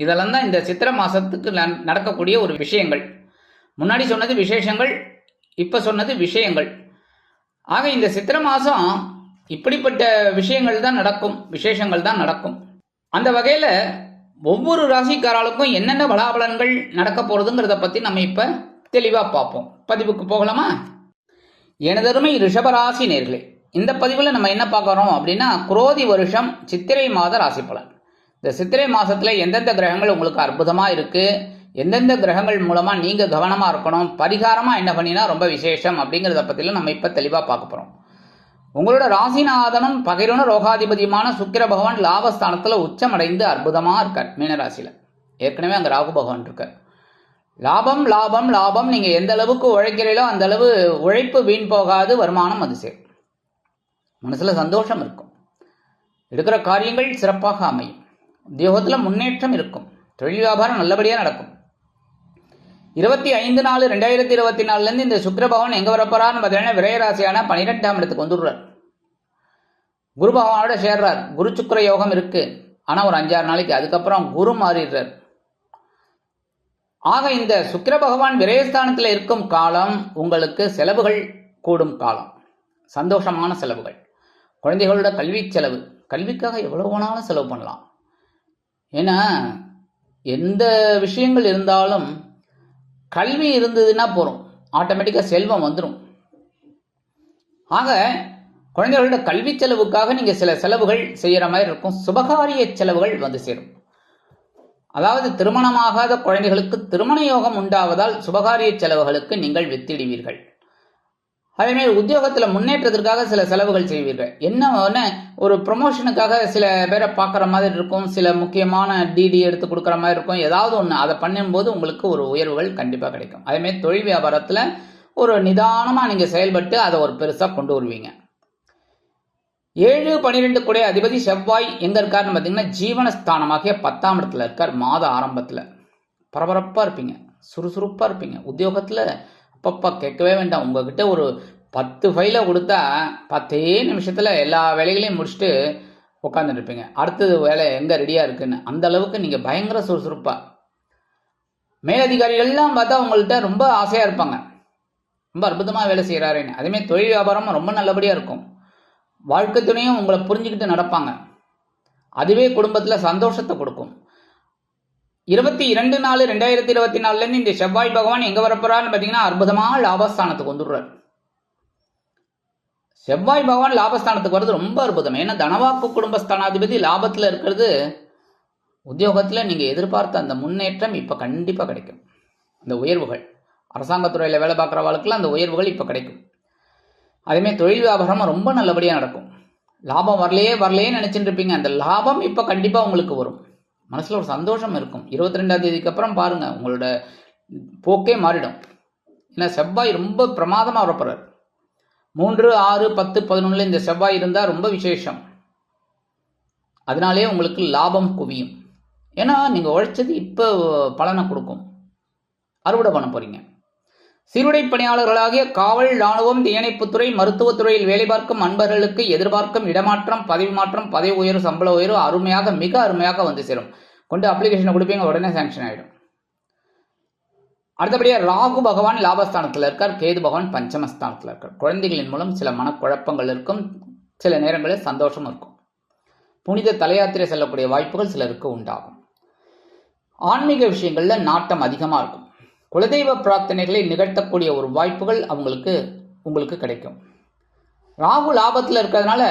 இதெல்லாம் தான் இந்த சித்திரை மாதத்துக்கு நடக்கக்கூடிய ஒரு விஷயங்கள். முன்னாடி சொன்னது விசேஷங்கள் இப்போ சொன்னது விஷயங்கள். ஆக இந்த சித்திரை மாதம் இப்படிப்பட்ட விஷயங்கள் தான் நடக்கும் விசேஷங்கள் தான் நடக்கும். அந்த வகையில் ஒவ்வொரு ராசிக்காரர்களுக்கும் என்னென்ன பலாபலன்கள் நடக்க போகிறதுங்கிறத பற்றி நம்ம இப்போ தெளிவாக பார்ப்போம். பதிவுக்கு போகலாமா? எனதருமை ரிஷபராசி நேர்களே இந்த பதிவில் நம்ம என்ன பார்க்குறோம் அப்படின்னா குரோதி வருஷம் சித்திரை மாத ராசி பலன் இந்த சித்திரை மாதத்தில் எந்தெந்த கிரகங்கள் உங்களுக்கு அற்புதமாக இருக்குது எந்தெந்த கிரகங்கள் மூலமாக நீங்கள் கவனமாக இருக்கணும்? பரிகாரமாக என்ன பண்ணினா ரொம்ப விசேஷம் அப்படிங்கிறத பற்றிலாம் நம்ம இப்போ தெளிவாக பார்க்க போகிறோம் உங்களோட ராசிநாதனும் பகிரன ரோகாதிபதியுமான சுக்கிர பகவான் லாபஸ்தானத்தில் உச்சமடைந்து அற்புதமாக இருக்கார் மீனராசியில். ஏற்கனவே அங்கே ராகு பகவான் இருக்கார். லாபம் லாபம் லாபம். நீங்கள் எந்த அளவுக்கு உழைக்கிறீங்களோ அந்த அளவு உழைப்பு வீண் போகாது வருமானம் அது சேரும். மனசில் சந்தோஷம் இருக்கும். எடுக்கிற காரியங்கள் சிறப்பாக அமையும். உத்தியோகத்தில் முன்னேற்றம் இருக்கும். தொழில் வியாபாரம் நல்லபடியாக நடக்கும். இருபத்தி ஐந்து நாலு ரெண்டாயிரத்தி இருபத்தி நாலுலேருந்து இந்த சுக்கிரபகவான் எங்கே வரப்போறான்னு பார்த்தீங்கன்னா விரயராசியான பன்னிரெண்டாம் இடத்துக்கு வந்துடுறார். குரு பகவானோட சேர்றார். குரு சுக்கிர யோகம் இருக்குது ஆனால் ஒரு அஞ்சாறு நாளைக்கு அதுக்கப்புறம் குரு மாறிடுறார். ஆக இந்த சுக்கிர பகவான் விரயஸ்தானத்தில் இருக்கும் காலம் உங்களுக்கு செலவுகள் கூடும் காலம். சந்தோஷமான செலவுகள். குழந்தைகளோட கல்வி செலவு. கல்விக்காக எவ்வளோ வேணாலும் செலவு பண்ணலாம். ஏன்னா எந்த விஷயங்கள் இருந்தாலும் கல்வி இருந்ததுன்னா போகிறோம் ஆட்டோமேட்டிக்காக செல்வம் வந்துடும் ஆக குழந்தைகளோட கல்வி செலவுக்காக நீங்கள் சில செலவுகள் செய்கிற மாதிரி இருக்கும். சுபகாரிய செலவுகள் வந்து சேரும். அதாவது திருமணமாகாத குழந்தைகளுக்கு திருமண யோகம் உண்டாவதால் சுபகாரிய செலவுகளுக்கு நீங்கள் வித்திடுவீர்கள். அதேமாரி உத்தியோகத்தில் முன்னேற்றத்திற்காக சில செலவுகள் செய்வீர்கள். என்ன ஒன்று ஒரு ப்ரொமோஷனுக்காக சில பேரை பார்க்குற மாதிரி இருக்கும் சில முக்கியமான டிடி எடுத்து கொடுக்குற மாதிரி இருக்கும் ஏதாவது ஒன்று அதை பண்ணும்போது உங்களுக்கு ஒரு உயர்வுகள் கண்டிப்பாக கிடைக்கும். அதேமாதிரி தொழில் வியாபாரத்தில் ஒரு நிதானமாக நீங்கள் செயல்பட்டு அதை ஒரு பெருசாக கொண்டு வருவீங்க. ஏழு பன்னிரெண்டு கூட அதிபதி செவ்வாய் எங்கே இருக்காருன்னு பார்த்தீங்கன்னா ஜீவனஸ்தானமாகிய பத்தாம் இடத்துல இருக்கார் மாத ஆரம்பத்தில். பரபரப்பாக இருப்பீங்க சுறுசுறுப்பாக இருப்பீங்க. உத்தியோகத்தில் அப்பப்பா கேட்கவே வேண்டாம். உங்ககிட்ட ஒரு பத்து ஃபைலை கொடுத்தா பத்தே நிமிஷத்தில் எல்லா வேலைகளையும் முடிச்சுட்டு உட்காந்துருப்பீங்க அடுத்தது வேலை எங்கே ரெடியாக இருக்குன்னு. அந்த அளவுக்கு நீங்கள் பயங்கர சுறுசுறுப்பாக மேலதிகாரிகள்லாம் பார்த்தா உங்கள்கிட்ட ரொம்ப ஆசையாக இருப்பாங்க. ரொம்ப அற்புதமாக வேலை செய்கிறாருன்னு அதேமாதிரி தொழில் வியாபாரமும் ரொம்ப நல்லபடியாக இருக்கும். வாழ்க்கை துணையும் உங்களை புரிஞ்சுக்கிட்டு நடப்பாங்க. அதுவே குடும்பத்தில் சந்தோஷத்தை கொடுக்கும். இருபத்தி இரண்டு நாலு ரெண்டாயிரத்தி இருபத்தி நாலுலேருந்து இந்த செவ்வாய் பகவான் எங்கே வரப்போறான்னு பார்த்தீங்கன்னா அற்புதமாக லாபஸ்தானத்துக்கு வந்துடுறார். செவ்வாய் பகவான் லாபஸ்தானத்துக்கு வர்றது ரொம்ப அற்புதம். ஏன்னா தனவாக்கு குடும்பஸ்தானாதிபதி லாபத்தில் இருக்கிறது உத்தியோகத்தில் நீங்கள் எதிர்பார்த்த அந்த முன்னேற்றம் இப்போ கண்டிப்பாக கிடைக்கும். அந்த உயர்வுகள் அரசாங்கத்துறையில் வேலை பார்க்குறவங்களுக்குலாம் அந்த உயர்வுகள் இப்போ கிடைக்கும். அதேமாதிரி தொழில் வியாபாரமாக ரொம்ப நல்லபடியாக நடக்கும். லாபம் வரலையே வரலையே நினச்சிட்டு இருப்பீங்க. அந்த லாபம் இப்போ கண்டிப்பாக உங்களுக்கு வரும். மனசில் ஒரு சந்தோஷம் இருக்கும். இருபத்தி ரெண்டாம் தேதிக்கு அப்புறம் பாருங்கள் உங்களோட போக்கே மாறிடும். ஏன்னா செவ்வாய் ரொம்ப பிரமாதமாக வரப்படுறார் மூன்று ஆறு பத்து பதினொன்றில் இந்த செவ்வாய் இருந்தால் ரொம்ப விசேஷம். அதனாலே உங்களுக்கு லாபம் குவியும். ஏன்னா நீங்கள் உழைச்சது இப்போ பலனை கொடுக்கும். அறுவடை பண்ண போகிறீங்க சீருடை பணியாளர்களாகிய காவல் இராணுவம் தீயணைப்புத்துறை மருத்துவத்துறையில் வேலை பார்க்கும் அன்பர்களுக்கு எதிர்பார்க்கும் இடமாற்றம் பதவி மாற்றம் பதவி உயர்வு சம்பள உயர்வு அருமையாக மிக அருமையாக வந்து சேரும். கொண்டு அப்ளிகேஷனை கொடுப்பீங்க உடனே சாங்ஷன் ஆகிடும் அடுத்தபடியாக ராகு பகவான் லாபஸ்தானத்தில் இருக்கார். கேது பகவான் பஞ்சமஸ்தானத்தில் இருக்கார். குழந்தைகளின் மூலம் சில மனக்குழப்பங்கள் இருக்கும். சில நேரங்களில் சந்தோஷம் இருக்கும். புனித தலையாத்திரை செல்லக்கூடிய வாய்ப்புகள் சிலருக்கு உண்டாகும். ஆன்மீக விஷயங்களில் நாட்டம் அதிகமாக இருக்கும். குலதெய்வ பிரார்த்தனைகளை நிகழ்த்தக்கூடிய ஒரு வாய்ப்புகள் அவங்களுக்கு உங்களுக்கு கிடைக்கும். ராகு லாபத்தில் இருக்கிறதுனால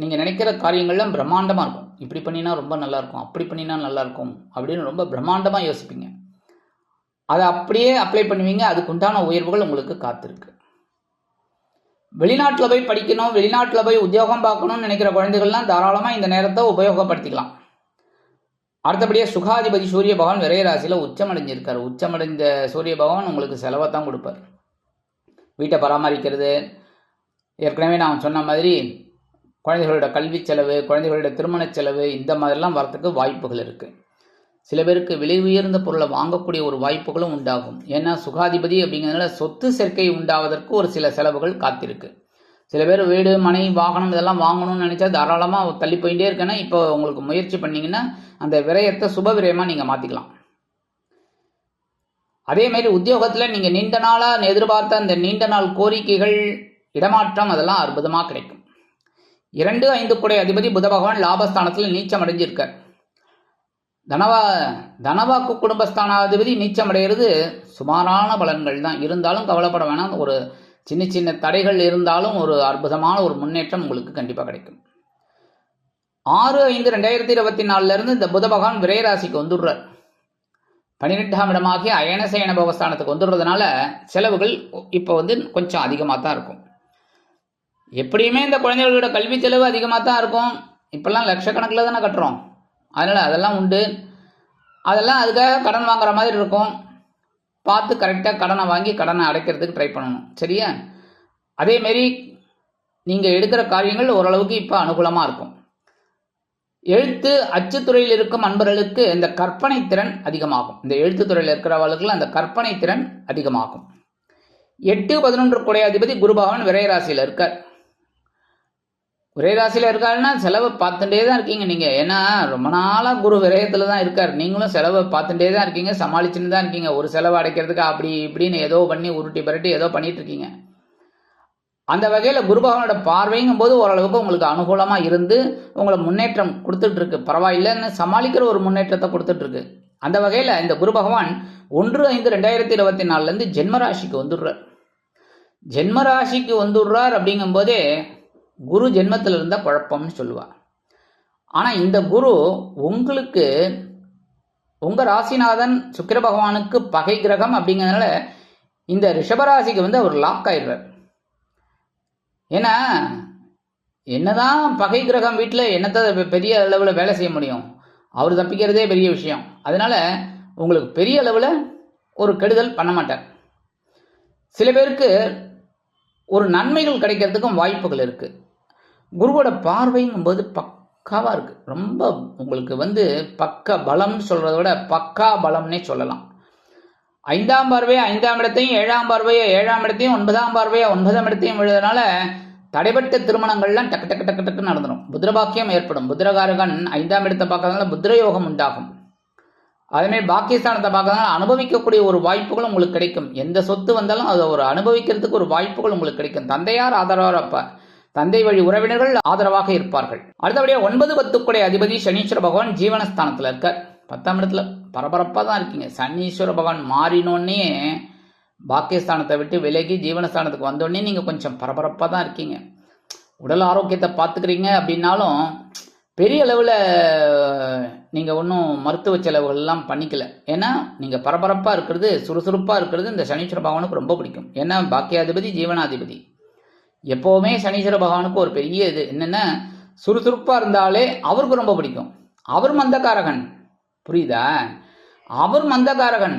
நீங்கள் நினைக்கிற காரியங்கள்லாம் பிரம்மாண்டமாக இருக்கும். இப்படி பண்ணினா ரொம்ப நல்லாயிருக்கும் அப்படி பண்ணினா நல்லாயிருக்கும் அப்படின்னு ரொம்ப பிரம்மாண்டமாக யோசிப்பீங்க. அதை அப்படியே அப்ளை பண்ணுவீங்க. அதுக்குண்டான உயர்வுகள் உங்களுக்கு காத்திருக்கு. வெளிநாட்டில் போய் படிக்கணும் வெளிநாட்டில் போய் உத்தியோகம் பார்க்கணும்னு நினைக்கிற குழந்தைகள்லாம் தாராளமாக இந்த நேரத்தை உபயோகப்படுத்திக்கலாம். அடுத்தபடியாக சுகாதிபதி சூரிய பகவான் விரையராசியில் உச்சமடைஞ்சிருக்கார். உச்சமடைந்த சூரிய பகவான் உங்களுக்கு செலவை தான் கொடுப்பார். வீட்டை பராமரிக்கிறது. ஏற்கனவே நான் சொன்ன மாதிரி குழந்தைகளோட கல்வி செலவு குழந்தைகளோட திருமண செலவு இந்த மாதிரிலாம் வரத்துக்கு வாய்ப்புகள் இருக்குது சில பேருக்கு விலை உயர்ந்த பொருளை வாங்கக்கூடிய ஒரு வாய்ப்புகளும் உண்டாகும். ஏன்னா சுகாதிபதி அப்படிங்கிறதுனால சொத்து சேர்க்கை உண்டாவதற்கு ஒரு சில செலவுகள் காத்திருக்கு. சில பேர் வீடு மனை வாகனம் இதெல்லாம் வாங்கணும்னு நினச்சா தாராளமாக தள்ளி போயிட்டே இருக்கேன்னா இப்போ உங்களுக்கு முயற்சி பண்ணிங்கன்னா அந்த விரயத்தை சுப விரயமாக நீங்கள் மாற்றிக்கலாம் அதேமாரி உத்தியோகத்தில் நீங்கள் நீண்ட நாளாக எதிர்பார்த்த அந்த நீண்ட நாள் கோரிக்கைகள் இடமாற்றம் அதெல்லாம் அற்புதமாக கிடைக்கும். இரண்டு ஐந்து குடை அதிபதி புத பகவான் லாபஸ்தானத்தில் நீச்சம் அடைஞ்சிருக்கார். தனவா தனவாக்கு குடும்பஸ்தானாதிபதி நீச்சம் அடைகிறது சுமாரான பலன்கள் தான். இருந்தாலும் கவலைப்பட வேணாம். ஒரு சின்ன சின்ன தடைகள் இருந்தாலும் ஒரு அற்புதமான ஒரு முன்னேற்றம் உங்களுக்கு கண்டிப்பாக கிடைக்கும். ஆறு ஐந்து ரெண்டாயிரத்தி இருபத்தி நாலுலேருந்து இந்த புத பகவான் விரைராசிக்கு வந்துடுறார். பன்னிரெண்டாம் இடமாகிய அயனசயன பவஸ்தானத்துக்கு வந்துடுறதுனால செலவுகள் இப்போ வந்து கொஞ்சம் அதிகமாக தான் இருக்கும். எப்படியுமே இந்த குழந்தைகளோட கல்வி செலவு அதிகமாக தான் இருக்கும். இப்போல்லாம் லட்சக்கணக்கில் தானே கட்டுறோம். அதனால் அதெல்லாம் உண்டு. அதெல்லாம் அதுக்காக கடன் வாங்குற மாதிரி இருக்கும். பார்த்து கரெக்டாக கடனை வாங்கி கடனை அடைக்கிறதுக்கு ட்ரை பண்ணணும். சரியா? அதேமாரி நீங்கள் எடுக்கிற காரியங்கள் ஓரளவுக்கு இப்போ அனுகூலமாக இருக்கும். எழுத்து அச்சுத்துறையில் இருக்கும் அன்பர்களுக்கு இந்த கற்பனை திறன் அதிகமாகும். இந்த எழுத்துத்துறையில் இருக்கிறவர்களுக்கு அந்த கற்பனை திறன் அதிகமாகும். எட்டு பதினொன்று குடை அதிபதி குருபகவான் விரைராசியில் இருக்கார். விரைராசியில் இருக்காருன்னா செலவை பார்த்துட்டே தான் இருக்கீங்க நீங்கள் ஏன்னா ரொம்ப நாளாக குரு விரயத்தில் தான் இருக்கார். நீங்களும் செலவை பார்த்துட்டே தான் இருக்கீங்க. சமாளிச்சுன்னு தான் இருக்கீங்க. ஒரு செலவு அடைக்கிறதுக்கு அப்படி இப்படின்னு ஏதோ பண்ணி உருட்டி பரட்டி ஏதோ பண்ணிட்டு இருக்கீங்க. அந்த வகையில் குருபகவானோட பார்வைங்கும் போது ஓரளவுக்கு உங்களுக்கு அனுகூலமாக இருந்து உங்களை முன்னேற்றம் கொடுத்துட்டு இருக்கு பரவாயில்லைன்னு சமாளிக்கிற ஒரு முன்னேற்றத்தை கொடுத்துட்டு இருக்கு அந்த வகையில் இந்த குரு பகவான் ஒன்று ஐந்து ரெண்டாயிரத்தி இருபத்தி நாலுலேருந்து ஜென்மராசிக்கு வந்துடுறார். ஜென்மராசிக்கு வந்துடுறார் அப்படிங்கும்போதே குரு ஜென்மத்தில் இருந்தால் குழப்பம்னு சொல்லுவாள் ஆனால் இந்த குரு உங்களுக்கு உங்கள் ராசிநாதன் சுக்கிர பகவானுக்கு பகை கிரகம் அப்படிங்கிறதுனால இந்த ரிஷபராசிக்கு வந்து அவர் லாக் ஆயிடுறார். ஏன்னா என்னதான் பகை கிரகம் வீட்டில் என்னத்தை பெரிய அளவில் வேலை செய்ய முடியும்? அவர் தப்பிக்கிறதே பெரிய விஷயம். அதனால உங்களுக்கு பெரிய அளவில் ஒரு கெடுதல் பண்ண மாட்டார். சில பேருக்கு ஒரு நன்மைகள் கிடைக்கிறதுக்கும் வாய்ப்புகள் இருக்குது குருவோட பார்வைங்கும்போது பக்காவாக இருக்குது ரொம்ப உங்களுக்கு வந்து பக்க பலம்னு சொல்கிறத விட பக்கா பலம்னே சொல்லலாம். ஐந்தாம் பார்வையை ஐந்தாம் இடத்தையும் ஏழாம் பார்வையை ஏழாம் இடத்தையும் ஒன்பதாம் பார்வையை ஒன்பதாம் இடத்தையும் விழுதுனால தடைப்பட்ட திருமணங்கள்லாம் டக்கு டக்கு டக்கு டக்கு நடந்துடும் புத்திரபாக்கியம் ஏற்படும். புத்திரகாரகன் ஐந்தாம் இடத்தை பார்க்கறதுனால புத்திரயோகம் உண்டாகும். அதேமாதிரி பாக்கியஸ்தானத்தை பார்க்கறதுனால அனுபவிக்கக்கூடிய ஒரு வாய்ப்புகள் உங்களுக்கு கிடைக்கும். எந்த சொத்து வந்தாலும் அதை ஒரு அனுபவிக்கிறதுக்கு ஒரு வாய்ப்புகள் உங்களுக்கு கிடைக்கும். தந்தையார் ஆதரவாக தந்தை வழி உறவினர்கள் ஆதரவாக இருப்பார்கள். அடுத்தபடியாக ஒன்பது பத்துக்குடைய அதிபதி சனீஸ்வர பகவான் ஜீவனஸ்தானத்தில் இருக்கார். பத்தாம் இடத்துல பரபரப்பாக தான் இருக்கீங்க. சனீஸ்வர பகவான் மாறினோடனே பாக்கியஸ்தானத்தை விட்டு விலகி ஜீவனஸ்தானத்துக்கு வந்தோடனே நீங்கள் கொஞ்சம் பரபரப்பாக தான் இருக்கீங்க. உடல் ஆரோக்கியத்தை பார்த்துக்கிறீங்க அப்படின்னாலும் பெரிய அளவில் நீங்கள் ஒன்றும் மருத்துவ செலவுகள்லாம் பண்ணிக்கல. ஏன்னா நீங்கள் பரபரப்பாக இருக்கிறது சுறுசுறுப்பாக இருக்கிறது இந்த சனீஸ்வர பகவானுக்கு ரொம்ப பிடிக்கும். ஏன்னா பாக்கியாதிபதி ஜீவனாதிபதி. எப்போவுமே சனீஸ்வர பகவானுக்கு ஒரு பெரிய இது என்னென்னா சுறுசுறுப்பாக இருந்தாலே அவருக்கு ரொம்ப பிடிக்கும். அவர் மந்தக்காரகன். புரியுதா? அவர் மந்தக்காரகன்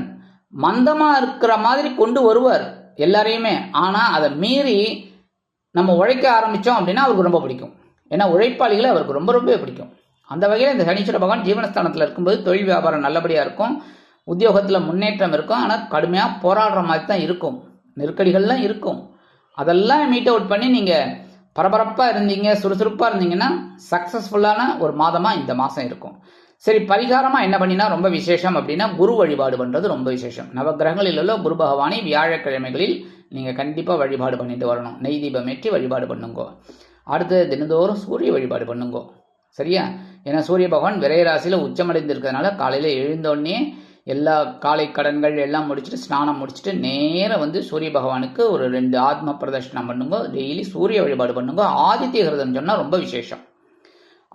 மந்தமாக இருக்கிற மாதிரி கொண்டு வருவார் எல்லாரையுமே. ஆனால் அதை மீறி நம்ம உழைக்க ஆரம்பித்தோம் அப்படின்னா அவருக்கு ரொம்ப பிடிக்கும். ஏன்னா உழைப்பாளிகளை அவருக்கு ரொம்ப ரொம்ப பிடிக்கும். அந்த வகையில் இந்த சனீஸ்வர பகவான் ஜீவனஸ்தானத்தில் இருக்கும்போது தொழில் வியாபாரம் நல்லபடியாக இருக்கும். உத்தியோகத்தில் முன்னேற்றம் இருக்கும். ஆனால் கடுமையாக போராடுற மாதிரி தான் இருக்கும். நெருக்கடிகள்லாம் இருக்கும். அதெல்லாம் மீட் அவுட் பண்ணி நீங்கள் பரபரப்பாக இருந்தீங்க சுறுசுறுப்பாக இருந்தீங்கன்னா சக்ஸஸ்ஃபுல்லான ஒரு மாதமாக இந்த மாதம் இருக்கும். சரி பரிகாரமாக என்ன பண்ணினா ரொம்ப விசேஷம் அப்படின்னா குரு வழிபாடு பண்ணுறது ரொம்ப விசேஷம். நவகிரகங்களில் உள்ள குரு பகவானை வியாழக்கிழமைகளில் நீங்கள் கண்டிப்பாக வழிபாடு பண்ணிட்டு வரணும். நெய் தீபம் ஏற்றி வழிபாடு பண்ணுங்கோ. அடுத்தது தினந்தோறும் சூரிய வழிபாடு பண்ணுங்கோ. சரியா? ஏன்னா சூரிய பகவான் விரைராசியில் உச்சமடைந்திருக்கிறதுனால காலையில் எழுந்தோடனே எல்லா காலை கடன்கள் எல்லாம் முடிச்சுட்டு ஸ்நானம் முடிச்சுட்டு நேராக வந்து சூரிய பகவானுக்கு ஒரு ரெண்டு ஆத்ம பிரதர்ஷனம் பண்ணுங்க. டெய்லி சூரிய வழிபாடு பண்ணுங்க. ஆதித்ய சொன்னால் ரொம்ப விசேஷம்.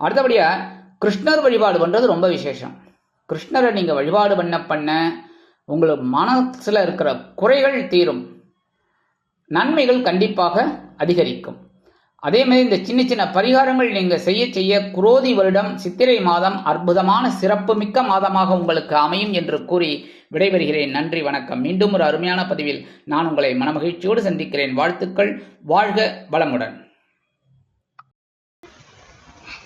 அடுத்தபடியாக கிருஷ்ணர் வழிபாடு பண்ணுறது ரொம்ப விசேஷம். கிருஷ்ணரை நீங்கள் வழிபாடு பண்ண பண்ண உங்களுக்கு மனசில் இருக்கிற குறைகள் தீரும். நன்மைகள் கண்டிப்பாக அதிகரிக்கும். அதே மாதிரி இந்த சின்ன சின்ன பரிகாரங்கள் நீங்கள் செய்ய செய்ய குரோதி வருடம் சித்திரை மாதம் அற்புதமான சிறப்புமிக்க மாதமாக உங்களுக்கு அமையும் என்று கூறி விடைபெறுகிறேன். நன்றி வணக்கம். மீண்டும் ஒரு அருமையான பதிவில் நான் உங்களை மனமகிழ்ச்சியோடு சந்திக்கிறேன். வாழ்த்துக்கள். வாழ்க வளமுடன்.